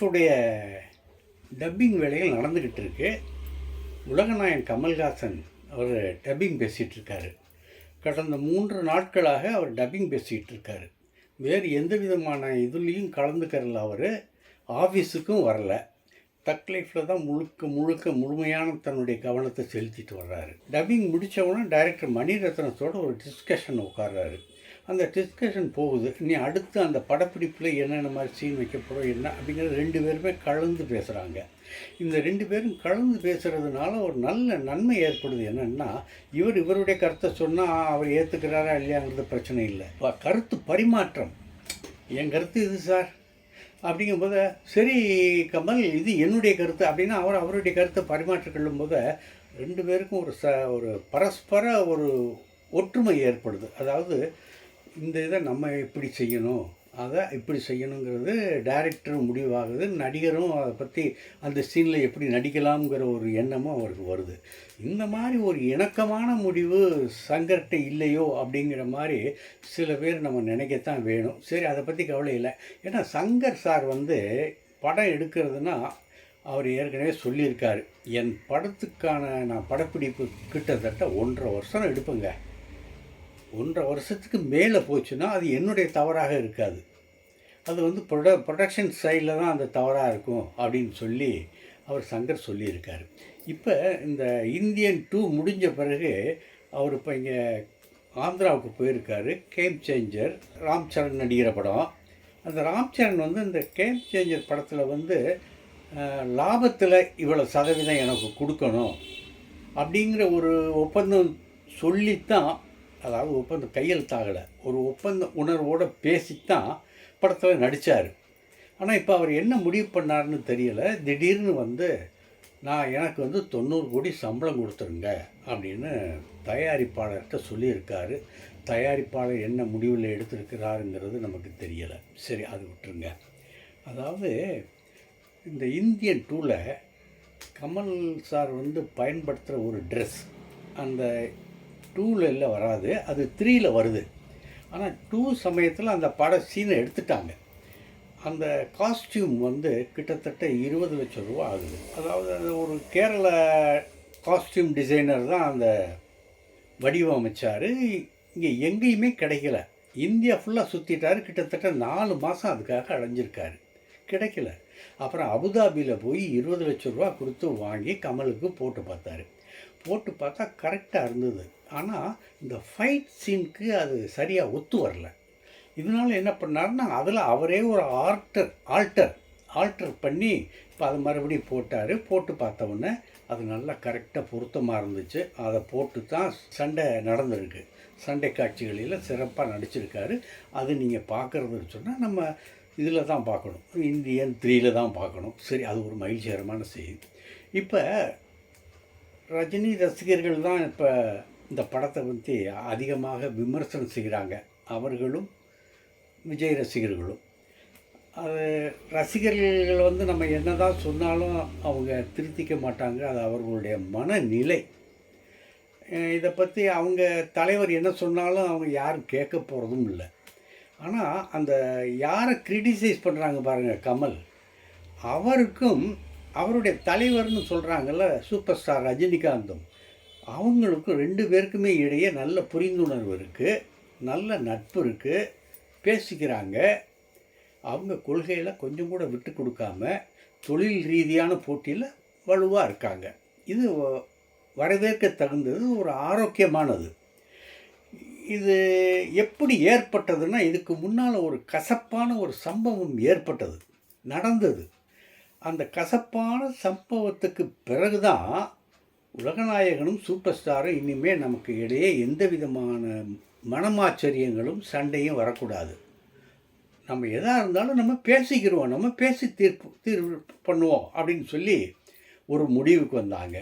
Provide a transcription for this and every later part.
லைஃபுடைய dubbing வேலைகள் நடந்துக்கிட்டு இருக்கு. உலகநாயன் கமல்ஹாசன் அவர் டப்பிங் பேசிகிட்டு இருக்காரு. கடந்த மூன்று நாட்களாக அவர் டப்பிங் பேசிகிட்டு இருக்காரு. வேறு எந்த விதமான இதுலேயும் கலந்துக்கிறல அவர். ஆஃபீஸுக்கும் வரல. தக் லைஃப்பில் தான் முழுக்க முழுக்க முழுமையான தன்னுடைய கவனத்தை செலுத்திட்டு வர்றாரு. டப்பிங் முடித்தவுடனே டைரக்டர் மணிரத்னத்தோட ஒரு டிஸ்கஷன் உட்கார்றாரு. அந்த டிஸ்கஷன் போகுது. நீ அடுத்து அந்த படப்பிடிப்பில் என்னென்ன மாதிரி சீன் வைக்கப்படும் என்ன அப்படிங்கிறது ரெண்டு பேருமே கலந்து பேசுகிறாங்க இந்த ரெண்டு பேரும் கலந்து பேசுகிறதுனால ஒரு நல்ல நன்மை ஏற்படுது. என்னென்னா இவர் இவருடைய கருத்தை சொன்னால் அவர் ஏற்றுக்கிறாரா இல்லையாங்கிறது பிரச்சனை இல்லை. கருத்து பரிமாற்றம். என் கருத்து இது சார். அப்படிங்கும்போது சரி கமல் இது என்னுடைய கருத்து அப்படின்னா அவர் அவருடைய கருத்தை பரிமாற்றிக்கொள்ளும் போது ரெண்டு பேருக்கும் ஒரு ச ஒரு பரஸ்பர ஒரு ஒற்றுமை ஏற்படுது. அதாவது இந்த இதை நம்ம எப்படி செய்யணும்? அதை இப்படி செய்யணுங்கிறது டைரக்டர் முடிவாகுது. நடிகரும் அதை பற்றி அந்த சீனில் எப்படி நடிக்கலாம்ங்கிற ஒரு எண்ணமும் அவருக்கு வருது. இந்த மாதிரி ஒரு இணக்கமான முடிவு சங்கர்கிட்ட இல்லையோ அப்படிங்கிற மாதிரி சில பேர் நம்ம நினைக்கத்தான் வேணும். சரி அதை பற்றி கவலை இல்லை. ஏன்னா சங்கர் சார் வந்து படம் எடுக்கிறதுனா அவர் ஏற்கனவே சொல்லியிருக்காரு. என் படத்துக்கான நான் படப்பிடிப்பு கிட்டத்தட்ட ஒன்றரை வருஷம் எடுப்பேங்க. ஒன்றரை வருஷத்துக்கு மேலே போச்சுன்னா அது என்னுடைய தவறாக இருக்காது. அது வந்து ப்ரொட ப்ரொடக்ஷன் சைடில் தான் அந்த தவறாக இருக்கும் அப்படின்னு சொல்லி அவர் சங்கர் சொல்லியிருக்கார். இப்போ இந்த இந்தியன் டூ முடிஞ்ச பிறகு அவர் இப்போ இங்கே ஆந்திராவுக்கு போயிருக்காரு. கேம் சேஞ்சர் ராம் சரண் நடிகிற படம். அந்த ராம் சரண் வந்து இந்த கேம் சேஞ்சர் படத்தில் வந்து லாபத்தில் இவ்வளோ சதவீதம் எனக்கு கொடுக்கணும் அப்படிங்கிற ஒரு ஒப்பந்தம் சொல்லித்தான் அதாவது ஒப்பந்தம் கையெழுத்தாகலை. ஒரு ஒப்பந்த உணர்வோடு பேசித்தான் படத்தில் நடித்தார் ஆனால் இப்போ அவர் என்ன முடிவு பண்ணார்னு தெரியலை. திடீர்னு வந்து நான் எனக்கு வந்து தொண்ணூறு கோடி சம்பளம் கொடுத்துருங்க அப்படின்னு தயாரிப்பாளர்கிட்ட சொல்லியிருக்காரு. தயாரிப்பாளர் என்ன முடிவில் எடுத்திருக்கிறாருங்கிறது நமக்கு தெரியலை. சரி அது விட்டுருங்க. அதாவது இந்த இந்தியன் டூவில் கமல் சார் வந்து பயன்படுத்துகிற ஒரு ட்ரெஸ் அந்த டூவில் வராது. அது த்ரீயில் வருது. ஆனால் டூ சமயத்தில் அந்த பட சீனை எடுத்துட்டாங்க. அந்த காஸ்டியூம் வந்து கிட்டத்தட்ட இருபது லட்சம் ரூபா ஆகுது. அதாவது அது ஒரு கேரள காஸ்டியூம் டிசைனர் தான் அந்த வடிவமைச்சார். இங்கே எங்கேயுமே கிடைக்கல. இந்தியா ஃபுல்லாக சுற்றிட்டார் கிட்டத்தட்ட நாலு மாதம் அதுக்காக அடைஞ்சிருக்காரு. கிடைக்கல. அப்புறம் அபுதாபியில் போய் இருபது லட்சம் ரூபா கொடுத்து வாங்கி கமலுக்கு போட்டு பார்த்தாரு. போட்டு பார்த்தா கரெக்டாக இருந்தது. ஆனால் இந்த ஃபைட் சீனுக்கு அது சரியாக ஒத்து வரல. இதனால் என்ன பண்ணாருன்னா அதில் அவரே ஒரு ஆர்டர் ஆல்டர் ஆல்டர் பண்ணி இப்போ அதை மறுபடியும் போட்டார். போட்டு பார்த்த உடனே அது நல்லா கரெக்டாக பொருத்தமாக இருந்துச்சு. அதை போட்டு தான் சண்டை நடந்திருக்கு. சண்டை காட்சிகளில் சிறப்பாக நடிச்சிருக்காரு. அது நீங்கள் பார்க்குறதுன்னு சொன்னால் நம்ம இதில் தான் பார்க்கணும். இந்தியன் த்ரீயில் தான் பார்க்கணும். சரி அது ஒரு மகிழ்ச்சிகரமான செய்தி. இப்போ ரஜினி ரசிகர்கள் தான் இப்போ இந்த படத்தை பற்றி அதிகமாக விமர்சனம் செய்கிறாங்க. அவர்களும் விஜய் ரசிகர்களும். அது ரசிகர்கள் வந்து நம்ம என்னதான் சொன்னாலும் அவங்க திருத்திக்க மாட்டாங்க. அது அவர்களுடைய மனநிலை. இதை பற்றி அவங்க தலைவர் என்ன சொன்னாலும் அவங்க யாரும் கேட்க போகிறதும் இல்லை. ஆனால் அந்த யாரை கிரிட்டிசைஸ் பண்ணுறாங்க பாருங்கள் கமல். அவருக்கும் அவருடைய தலைவர்னு சொல்கிறாங்கல்ல சூப்பர் ஸ்டார் ரஜினிகாந்தும். அவங்களுக்கும் ரெண்டு பேருக்குமே இடையே நல்ல புரிந்துணர்வு இருக்குது நல்ல நட்பு இருக்குது பேசிக்கிறாங்க. அவங்க கொள்கையில் கொஞ்சம் கூட விட்டு கொடுக்காம தொழில் ரீதியான போட்டியில் வலுவாக இருக்காங்க. இது வரவேற்க தகுந்தது ஒரு ஆரோக்கியமானது. இது எப்படி ஏற்பட்டதுன்னா இதுக்கு முன்னால் ஒரு கசப்பான ஒரு சம்பவம் ஏற்பட்டது நடந்தது. அந்த கசப்பான சம்பவத்துக்கு பிறகுதான் உலகநாயகனும் சூப்பர் ஸ்டாரும் இனிமேல் நமக்கு இடையே எந்த விதமான மனமாச்சரியங்களும் சண்டையும் வரக்கூடாது. நம்ம எதாக இருந்தாலும் நம்ம பேசிக்கிறோம் நம்ம பேசி தீர்ப்பு தீர்வு பண்ணுவோம் அப்படின்னு சொல்லி ஒரு முடிவுக்கு வந்தாங்க.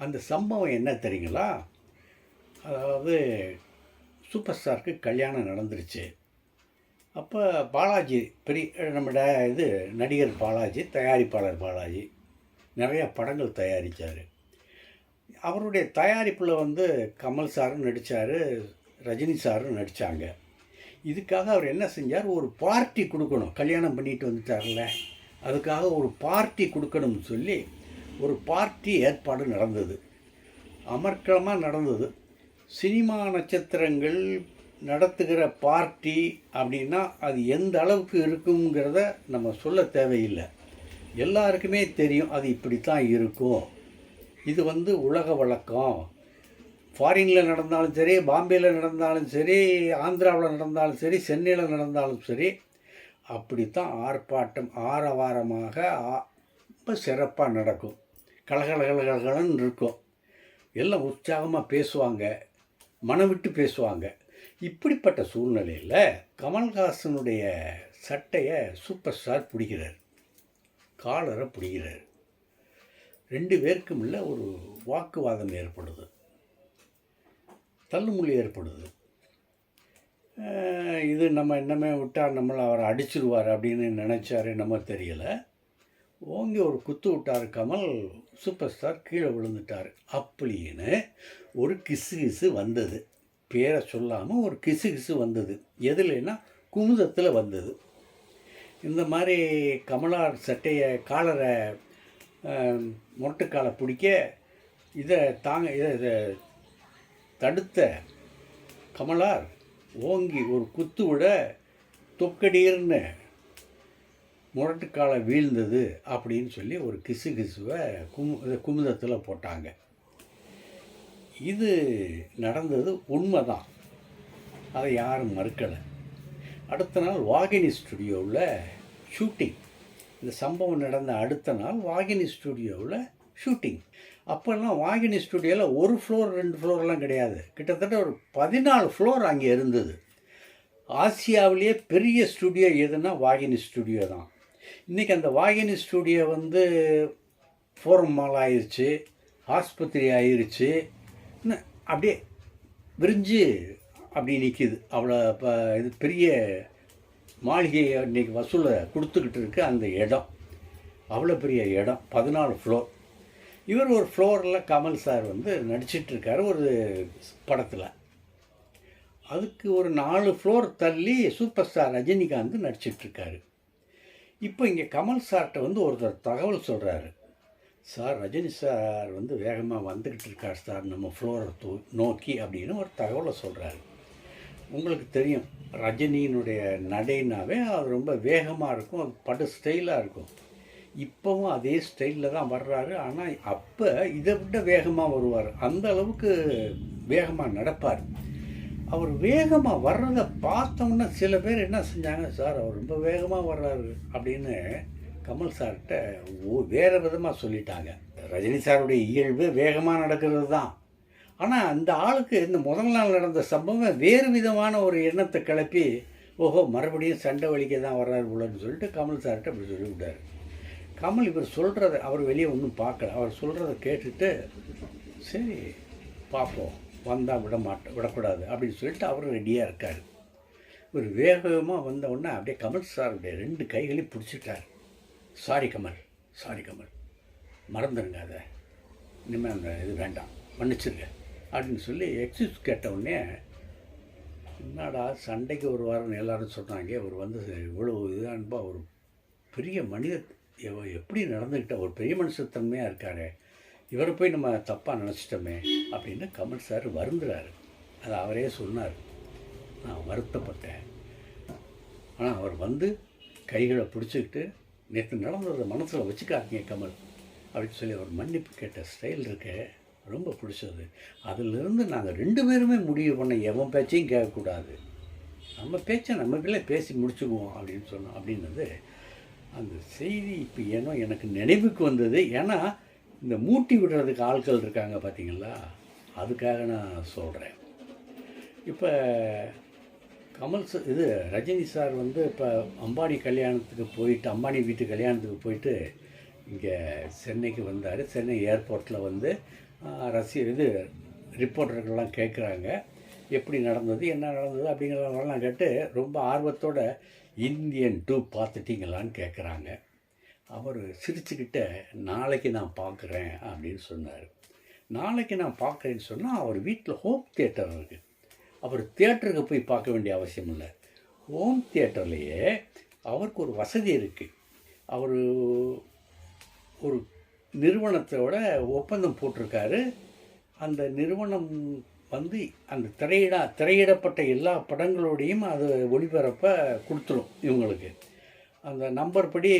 அந்த சம்பவம் என்ன தெரியுங்களா? அதாவது சூப்பர் ஸ்டாருக்கு கல்யாணம் நடந்துருச்சு. அப்போ பாலாஜி பெரிய நம்மட இது நடிகர் பாலாஜி தயாரிப்பாளர் பாலாஜி நிறையா படங்கள் தயாரித்தார் அவருடைய தயாரிப்பில் வந்து கமல் சாரும் நடித்தார் ரஜினி சாரும் நடித்தாங்க இதுக்காக அவர் என்ன செஞ்சார்? ஒரு பார்ட்டி கொடுக்கணும். கல்யாணம் பண்ணிட்டு வந்துட்டார்ல அதுக்காக ஒரு பார்ட்டி கொடுக்கணும்னு சொல்லி ஒரு பார்ட்டி ஏற்பாடு நடந்தது. அமர்க்கலமாக நடந்தது. சினிமா நட்சத்திரங்கள் நடத்துகிற பார்ட்டி அப்படின்னா அது எந்த அளவுக்கு இருக்குங்கிறத நம்ம சொல்ல தேவையில்லை. எல்லாருக்குமே தெரியும் அது இப்படி தான் இருக்கும். இது வந்து உலக வழக்கம். ஃபாரினில் நடந்தாலும் சரி பாம்பேயில் நடந்தாலும் சரி ஆந்திராவில் நடந்தாலும் சரி சென்னையில் நடந்தாலும் சரி அப்படித்தான் ஆர்ப்பாட்டம் ஆரவாரமாக ரொம்ப சிறப்பாக நடக்கும். கலகலகலகலன்னு இருக்கும். எல்லாம் உற்சாகமாக பேசுவாங்க. மனம் விட்டு பேசுவாங்க. இப்படிப்பட்ட சூழ்நிலையில் கமல்ஹாசனுடைய சட்டையை சூப்பர் ஸ்டார் பிடிக்கிறார். காலரை பிடிக்கிறார். ரெண்டு பேருக்கும் இல்லை ஒரு வாக்குவாதம் ஏற்படுது. தள்ளுமுள்ளி ஏற்படுது. இது நம்ம இன்னமே விட்டால் நம்மளை அவரை அடிச்சிருவார் அப்படின்னு நினச்சாரு நம்ம தெரியலை. ஓங்கி ஒரு குத்து விட்டார் கமல் சூப்பர் ஸ்டார் கீழே விழுந்துட்டார். அப்படின்னு ஒரு கிசு கிசு வந்தது. பேரை சொல்லாமல் ஒரு கிசு கிசு வந்தது. எதுலன்னா குமுதத்தில் வந்தது. இந்த மாதிரி கமலார் சட்டையை காலரை முரட்டுக்காலை பிடிக்க இதை தாங்க இதை இதை தடுத்த கமலார் ஓங்கி ஒரு குத்து விட தொக்கடீர்னு முரட்டுக்காலை வீழ்ந்தது அப்படின்னு சொல்லி ஒரு கிசு கிசுவை கும் குமுதத்தில் போட்டாங்க. இது நடந்தது உண்மைதான். அதை யாரும் மறுக்கலை. அடுத்த நாள் வாகினி ஸ்டுடியோவில் ஷூட்டிங். இந்த சம்பவம் நடந்த அடுத்த நாள் வாகினி ஸ்டுடியோவில் ஷூட்டிங். அப்போல்லாம் வாகினி ஸ்டுடியோவில் ஒரு ஃப்ளோர் ரெண்டு ஃப்ளோர்லாம் கிடையாது. கிட்டத்தட்ட ஒரு பதினாலு ஃப்ளோர் அங்கே இருந்தது. ஆசியாவிலேயே பெரிய ஸ்டுடியோ எதுன்னா வாகினி ஸ்டுடியோ தான் இன்றைக்கி அந்த வாகினி ஸ்டுடியோ வந்து ஃபோரம் மால் ஆயிடுச்சு ஆஸ்பத்திரி ஆயிடுச்சு அப்படியே விரிஞ்சு அப்படி நிற்கிது அவ்வளோ இப்போ இது பெரிய மாளிகையை இன்றைக்கி வசூலை கொடுத்துக்கிட்டு இருக்கு அந்த இடம். அவ்வளோ பெரிய இடம் பதினாலு ஃப்ளோர் இவர் ஒரு ஃப்ளோரில் கமல் சார் வந்து நடிச்சிட்ருக்காரு ஒரு படத்தில். அதுக்கு ஒரு நாலு ஃப்ளோர் தள்ளி சூப்பர் ஸ்டார் ரஜினிகாந்த் நடிச்சிட்ருக்காரு இப்போ இங்கே கமல் சார்கிட்ட வந்து ஒருத்தர் தகவல் சொல்கிறாரு சார் ரஜினி சார் வந்து வேகமாக வந்துக்கிட்டு இருக்கார் சார். நம்ம ஃப்ளோரை தூ நோக்கி அப்படின்னு ஒரு தகவலை சொல்கிறாரு உங்களுக்கு தெரியும் ரஜினியினுடைய நடைனாவே அது ரொம்ப வேகமாக இருக்கும் அது படு ஸ்டைலாக இருக்கும். இப்போவும் அதே ஸ்டைலில் தான் வர்றாரு. ஆனால் அப்போ இதை விட வேகமாக வருவார். அந்த அளவுக்கு வேகமாக நடப்பார். அவர் வேகமாக வர்றதை பார்த்தோன்னே சில பேர் என்ன செஞ்சாங்க சார் அவர் ரொம்ப வேகமாக வர்றாரு அப்படின்னு கமல் சார்கிட்ட ஓ வேறு விதமாக சொல்லிட்டாங்க. ரஜினி சாருடைய இயல்பு வேகமாக நடக்கிறது தான். ஆனால் அந்த ஆளுக்கு இந்த முதல் நாள் நடந்த சம்பவம் வேறு விதமான ஒரு எண்ணத்தை கிளப்பி ஓஹோ மறுபடியும் சண்டை வலிக்க தான் வர்றாரு போலன்னு சொல்லிட்டு கமல் சார்கிட்ட அப்படி சொல்லிவிட்டார். கமல் இவர் சொல்கிறத அவர் வெளியே ஒன்றும் பார்க்கல. அவர் சொல்கிறத கேட்டுட்டு சரி பார்ப்போம். வந்தால் விட மாட்டோம் விடக்கூடாது. அப்படின்னு சொல்லிட்டு அவர் ரெடியாக இருக்கார். ஒரு வேகமாக வந்த உடனே அப்படியே கமல் சாருடைய ரெண்டு கைகளையும் பிடிச்சிட்டார். Sorry Kamal sorry Kamal. மறந்துடுங்க அதை. இனிமேல் அந்த இது வேண்டாம். மன்னிச்சிருங்க. அப்படின்னு சொல்லி எக்ஸ்கியூஸ் கேட்ட உடனே என்னடா சண்டைக்கு ஒரு வாரம் எல்லாரும் சொன்னாங்க. அவர் வந்து இவ்வளோ இதான்பா ஒரு பெரிய மனித எவ- எப்படி நடந்துக்கிட்ட ஒரு பெரிய மனுஷத்தன்மையாக இருக்காரு. இவரை போய் நம்ம தப்பாக நினச்சிட்டோமே அப்படின்னு கமல் சார் வருந்துறாரு. அது அவரே சொன்னார். நான் வருத்தப்பட்டேன். ஆனால் அவர் வந்து கைகளை பிடிச்சிக்கிட்டு நேற்று நடந்ததை மனசில் வச்சுக்காதீங்க கமல் அப்படின்னு சொல்லி அவர் மன்னிப்பு கேட்ட ஸ்டைல் இருக்க ரொம்ப பிடிச்சது. அதிலிருந்து நாங்கள் ரெண்டு பேருமே முடிவு பண்ண எவன் பேச்சையும் கேட்கக்கூடாது. நம்ம பேச்சை நமக்குள்ளே பேசி முடிச்சுக்குவோம் அப்படின்னு சொன்னோம் அப்படின்னது அந்த செய்தி இப்போ ஏனோ எனக்கு நினைவுக்கு வந்தது. ஏன்னா இந்த மூட்டி விடுறதுக்கு ஆட்கள் இருக்காங்க பார்த்தீங்களா? அதுக்காக நான் சொல்கிறேன் இப்போ கமல் சார் இது ரஜினி சார் வந்து இப்போ அம்பானி கல்யாணத்துக்கு போயிட்டு அம்பானி வீட்டு கல்யாணத்துக்கு போயிட்டு இங்கே சென்னைக்கு வந்தார். சென்னை ஏர்போர்ட்டில் வந்து ரசி இது ரிப்போர்ட்டர்கள்லாம் கேட்குறாங்க எப்படி நடந்தது என்ன நடந்தது அப்படிங்கிறதெல்லாம் கேட்டு ரொம்ப ஆர்வத்தோட இந்தியன் டூ பார்த்துட்டிங்களான்னு கேட்குறாங்க அவர் சிரிச்சுக்கிட்ட நாளைக்கு நான் பார்க்குறேன் அப்படின்னு சொன்னார். நாளைக்கு நான் பார்க்குறேன்னு சொன்னால் அவர் வீட்டில் ஹோம் தியேட்டர் இருக்குது அவர் தியேட்டருக்கு போய் பார்க்க வேண்டிய அவசியம் இல்லை. ஹோம் தியேட்டர்லேயே அவருக்கு ஒரு வசதி இருக்குது அவர் ஒரு நிறுவனத்தோட ஒப்பந்தம் போட்டிருக்காரு. அந்த நிறுவனம் வந்து அந்த திரையிட திரையிடப்பட்ட எல்லா படங்களோடையும் அது ஒளிபரப்ப கொடுத்துரும் இவங்களுக்கு. அந்த நம்பர் படி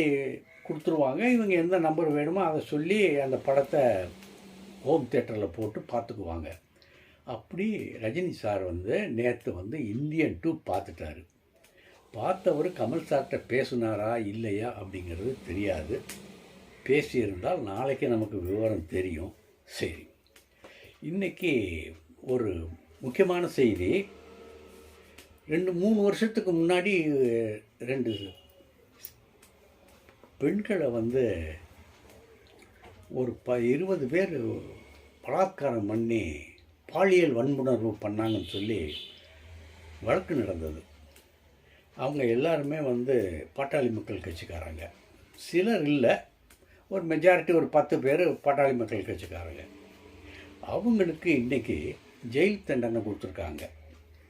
கொடுத்துருவாங்க. இவங்க எந்த நம்பர் வேணுமோ அதை சொல்லி அந்த படத்தை ஹோம் தேட்டரில் போட்டு பார்த்துக்குவாங்க. அப்படி ரஜினி சார் வந்து நேற்று வந்து இந்தியன் டூ பார்த்துட்டாரு. பார்த்தவர் கமல் சார்கிட்ட பேசுனாரா இல்லையா அப்படிங்கிறது தெரியாது. பேசியிருந்தால் நாளைக்கு நமக்கு விவரம் தெரியும். சரி. இன்னைக்கு ஒரு முக்கியமான செய்தி. ரெண்டு மூணு வருஷத்துக்கு முன்னாடி ரெண்டு பெண்களை வந்து ஒரு ப இருபது பேர் பலாத்காரம் பண்ணி பாலியல் வன்புணர்வு பண்ணாங்கன்னு சொல்லி வழக்கு நடந்தது. அவங்க எல்லாருமே வந்து பாட்டாளி மக்கள் கட்சிக்காரங்க. சிலர் இல்லை. ஒரு மெஜாரிட்டி ஒரு பத்து பேர் பாட்டாளி மக்கள் கட்சிக்காரங்க. அவங்களுக்கு இன்றைக்கி ஜெயில் தண்டனை கொடுத்துருக்காங்க.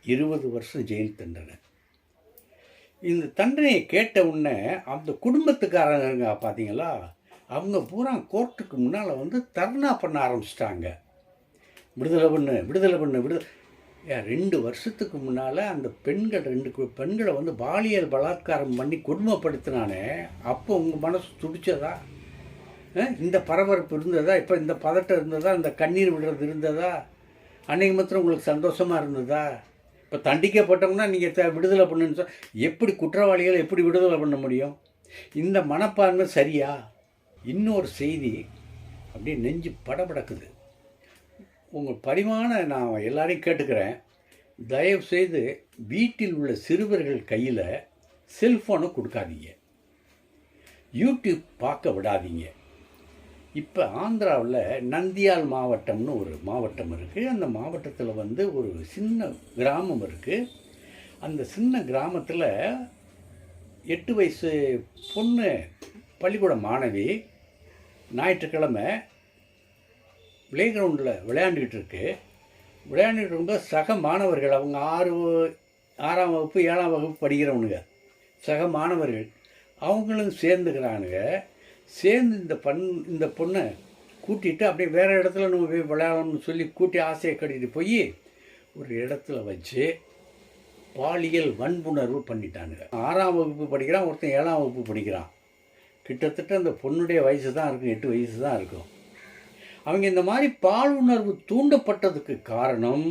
இருபது வருஷம் ஜெயில் தண்டனை. இந்த தண்டனையை கேட்ட உடனே அந்த குடும்பத்துக்காரங்க பார்த்தீங்களா? அவங்க பூரா கோர்ட்டுக்கு முன்னால் வந்து தர்ணா பண்ண ஆரம்பிச்சிட்டாங்க. விடுதலை பண்ணு விடுதலை பண்ணு விடுதலை ரெண்டு வருஷத்துக்கு முன்னால் அந்த பெண்கள் ரெண்டு கு- பெண்களை வந்து பாலியல் பலாத்காரம் பண்ணி கொடுமைப்படுத்தினானே. அப்போ உங்கள் மனசு துடிச்சதா? இந்த பரபரப்பு இருந்ததா? இப்போ இந்த பதட்டம் இருந்ததா? இந்த கண்ணீர் விடுறது இருந்ததா? அன்னைக்கு மாத்திரம் உங்களுக்கு சந்தோஷமாக இருந்ததா? இப்போ தண்டிக்கப்பட்டோம்னா நீங்கள் விடுதலை பண்ணுன்னு சொல் எப்படி குற்றவாளிகளை எப்படி விடுதலை பண்ண முடியும்? இந்த மனப்பான்மை சரியா? இன்னொரு செய்தி அப்படியே நெஞ்சு படபடக்குது. உங்கள் பரிமாண நான் எல்லாரையும் கேட்டுக்கிறேன். தயவு செய்து வீட்டில் உள்ள சிறுவர்கள் கையில் செல்ஃபோனை கொடுக்காதீங்க. யூடியூப் பார்க்க விடாதீங்க. இப்போ ஆந்திராவில் நந்தியால் மாவட்டம்னு ஒரு மாவட்டம் இருக்குது அந்த மாவட்டத்தில் வந்து ஒரு சின்ன கிராமம் இருக்குது அந்த சின்ன கிராமத்தில் எட்டு வயசு பொண்ணு பள்ளிக்கூட மாணவி ஞாயிற்றுக்கிழமை பிளே கிரவுண்டில் விளையாண்டுக்கிட்டு இருக்கு. விளையாண்டுக்கிட்டு இருக்கும்போது சக மாணவர்கள் அவங்க ஆறு ஆறாம் வகுப்பு ஏழாம் வகுப்பு படிக்கிறவனுங்க சக மாணவர்கள் அவங்களும் சேர்ந்துக்கிறானுங்க. சேர்ந்து இந்த பண் இந்த பொண்ணை கூட்டிகிட்டு அப்படியே வேறு இடத்துல நம்ம போய் விளையாடணும்னு சொல்லி கூட்டி ஆசையை கட்டிட்டு போய் ஒரு இடத்துல வச்சு பாலியல் வன்புணர்வு பண்ணிட்டானுங்க. ஆறாம் வகுப்பு படிக்கிறான் ஒருத்தன் ஏழாம் வகுப்பு படிக்கிறான். கிட்டத்தட்ட அந்த பொண்ணுடைய வயசு தான் இருக்கும் எட்டு வயசு தான் இருக்கும். அவங்க இந்த மாதிரி பாலுணர்வு தூண்டப்பட்டதுக்கு காரணம்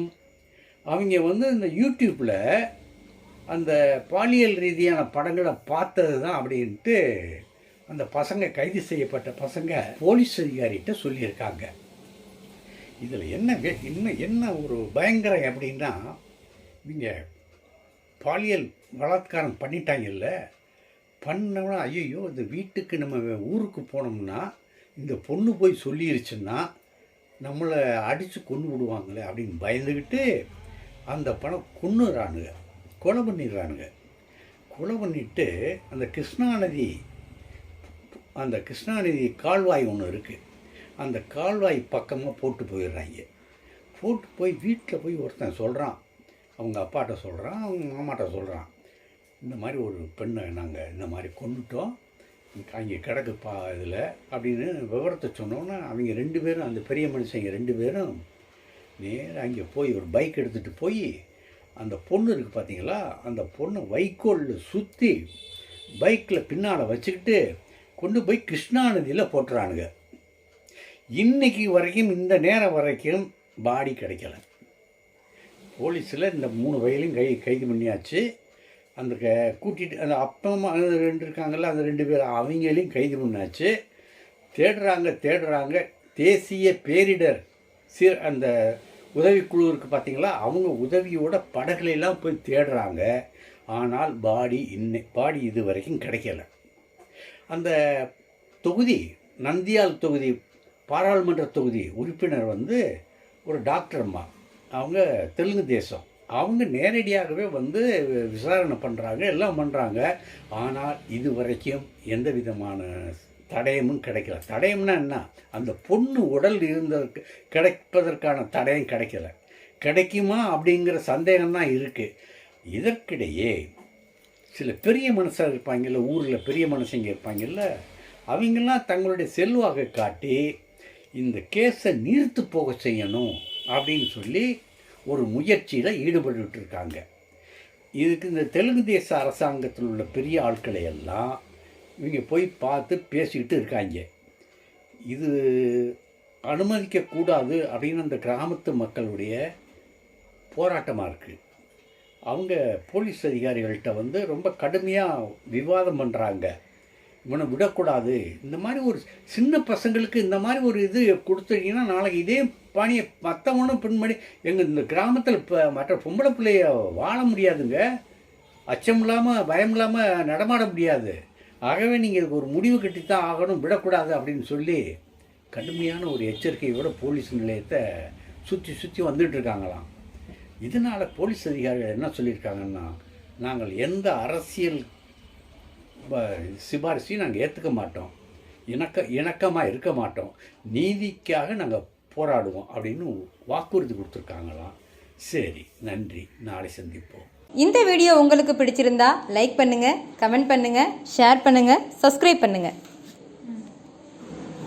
அவங்க வந்து இந்த யூடியூப்பில் அந்த பாலியல் ரீதியான படங்களை பார்த்தது தான் அப்படின்ட்டு அந்த பசங்க கைது செய்யப்பட்ட பசங்க போலீஸ் அதிகாரிகிட்ட சொல்லியிருக்காங்க. இதில் என்ன வே- இன்னும் என்ன ஒரு பயங்கரம் அப்படின்னா இவங்க பாலியல் பலாத்காரம் பண்ணிட்டாங்கல்ல பண்ணோம்னா ஐயோ இந்த வீட்டுக்கு நம்ம ஊருக்கு போனோம்னா இந்த பொண்ணு போய் சொல்லிருச்சுன்னா நம்மளை அடித்து கொண்டு விடுவாங்களே அப்படின்னு பயந்துக்கிட்டு அந்த பணம் கொன்னுறானுங்க கொலை பண்ணிடுறானுங்க. கொலை பண்ணிட்டு அந்த கிருஷ்ணா நதி அந்த கிருஷ்ணாநிதி கால்வாய் ஒன்று இருக்குது அந்த கால்வாய் பக்கமாக போட்டு போயிடுறாங்க. போட்டு போய் வீட்டில் போய் ஒருத்தன் சொல்கிறான் அவங்க அப்பாட்ட சொல்கிறான் அவங்க மாமாட்ட சொல்கிறான் இந்த மாதிரி ஒரு பெண்ணை நாங்கள் இந்த மாதிரி கொண்டுட்டோம். அங்கே கிடக்குப்பா இதில் அப்படின்னு விவரத்தை சொன்னோன்னே அவங்க ரெண்டு பேரும் அந்த பெரிய மனுஷங்க ரெண்டு பேரும் நேராக அங்கே போய் ஒரு பைக் எடுத்துகிட்டு போய் அந்த பொண்ணு இருக்குது பார்த்தீங்களா அந்த பொண்ணை வைக்கோலில் சுற்றி பைக்கில் பின்னால் வச்சுக்கிட்டு கொண்டு போய் கிருஷ்ணா நதியில் போட்டுறானுங்க. இன்னைக்கு வரைக்கும் இந்த நேரம் வரைக்கும் பாடி கிடைக்கல. போலீஸில் இந்த மூணு வயலையும் கை கைது பண்ணியாச்சு. அந்த க கூட்டிகிட்டு அந்த அப்பமா ரெண்டு இருக்காங்கல்ல அந்த ரெண்டு பேர் அவங்களையும் கைது பண்ணாச்சு தேடுறாங்க தேடுறாங்க. தேசிய பேரிடர் சீர் அந்த உதவிக்குழு இருக்குது பார்த்தீங்களா அவங்க உதவியோட படகுலையெல்லாம் போய் தேடுறாங்க. ஆனால் பாடி இன்னை பாடி இது வரைக்கும் கிடைக்கல. அந்த தொகுதி நந்தியால் தொகுதி பாராளுமன்ற தொகுதி உறுப்பினர் வந்து ஒரு டாக்டர் அம்மா. அவங்க தெலுங்கு தேசம். அவங்க நேரடியாகவே வந்து விசாரணை பண்ணுறாங்க எல்லாம் பண்ணுறாங்க ஆனால் இது வரைக்கும் எந்த விதமான தடயமும் கிடைக்கல. தடயம்னா என்ன? அந்த பொண்ணு உடல் இருந்ததற்கு கிடைப்பதற்கான தடயம் கிடைக்கல. கிடைக்குமா அப்படிங்கிற சந்தேகம் தான் இருக்குது இதற்கிடையே சில பெரிய மனுஷர் இருப்பாங்கல்ல ஊரில் பெரிய மனுஷங்க இருப்பாங்கல்ல அவங்கெல்லாம் தங்களுடைய செல்வாக காட்டி இந்த கேஸை நீர்த்து போக செய்யணும் அப்படின்னு சொல்லி ஒரு முயற்சியில் ஈடுபட்டுட்டு இருக்காங்க இதுக்கு இந்த தெலுங்கு தேச அரசாங்கத்தில் உள்ள பெரிய ஆட்களை எல்லாம் இவங்க போய் பார்த்து பேசிக்கிட்டு இருக்காங்க. இது அனுமதிக்கக்கூடாது அப்படின்னு அந்த கிராமத்து மக்களுடைய போராட்டமாக இருக்குது அவங்க போலீஸ் அதிகாரிகள்கிட்ட வந்து ரொம்ப கடுமையாக விவாதம் பண்ணுறாங்க இவனை விடக்கூடாது. இந்த மாதிரி ஒரு சின்ன பசங்களுக்கு இந்த மாதிரி ஒரு இது கொடுத்தீங்கன்னா நாளைக்கு இதே பாணியை மற்றவனும் பின்படி எங்கள் இந்த கிராமத்தில் இப்போ மற்ற பொம்பளை பிள்ளைய வாழ முடியாதுங்க. அச்சம் இல்லாமல் பயம் இல்லாமல் நடமாட முடியாது. ஆகவே நீங்கள் இதுக்கு ஒரு முடிவு கட்டித்தான் ஆகணும் விடக்கூடாது அப்படின்னு சொல்லி கடுமையான ஒரு எச்சரிக்கையோட போலீஸ் நிலையத்தை சுற்றி சுற்றி வந்துட்டு இருக்காங்களாம். இதனால் போலீஸ் அதிகாரிகள் என்ன சொல்லியிருக்காங்கன்னா நாங்கள் எந்த அரசியல் சிபாரிசையும் நாங்கள் ஏற்றுக்க மாட்டோம். இணக்க இணக்கமாக இருக்க மாட்டோம். நீதிக்காக நாங்கள் போராடுவோம் அப்படின்னு வாக்குறுதி கொடுத்துருக்காங்களாம். சரி நன்றி. நாளை சந்திப்போம். இந்த வீடியோ உங்களுக்கு பிடிச்சிருந்தா லைக் பண்ணுங்கள் கமெண்ட் பண்ணுங்கள் ஷேர் பண்ணுங்கள் சப்ஸ்கிரைப் பண்ணுங்கள்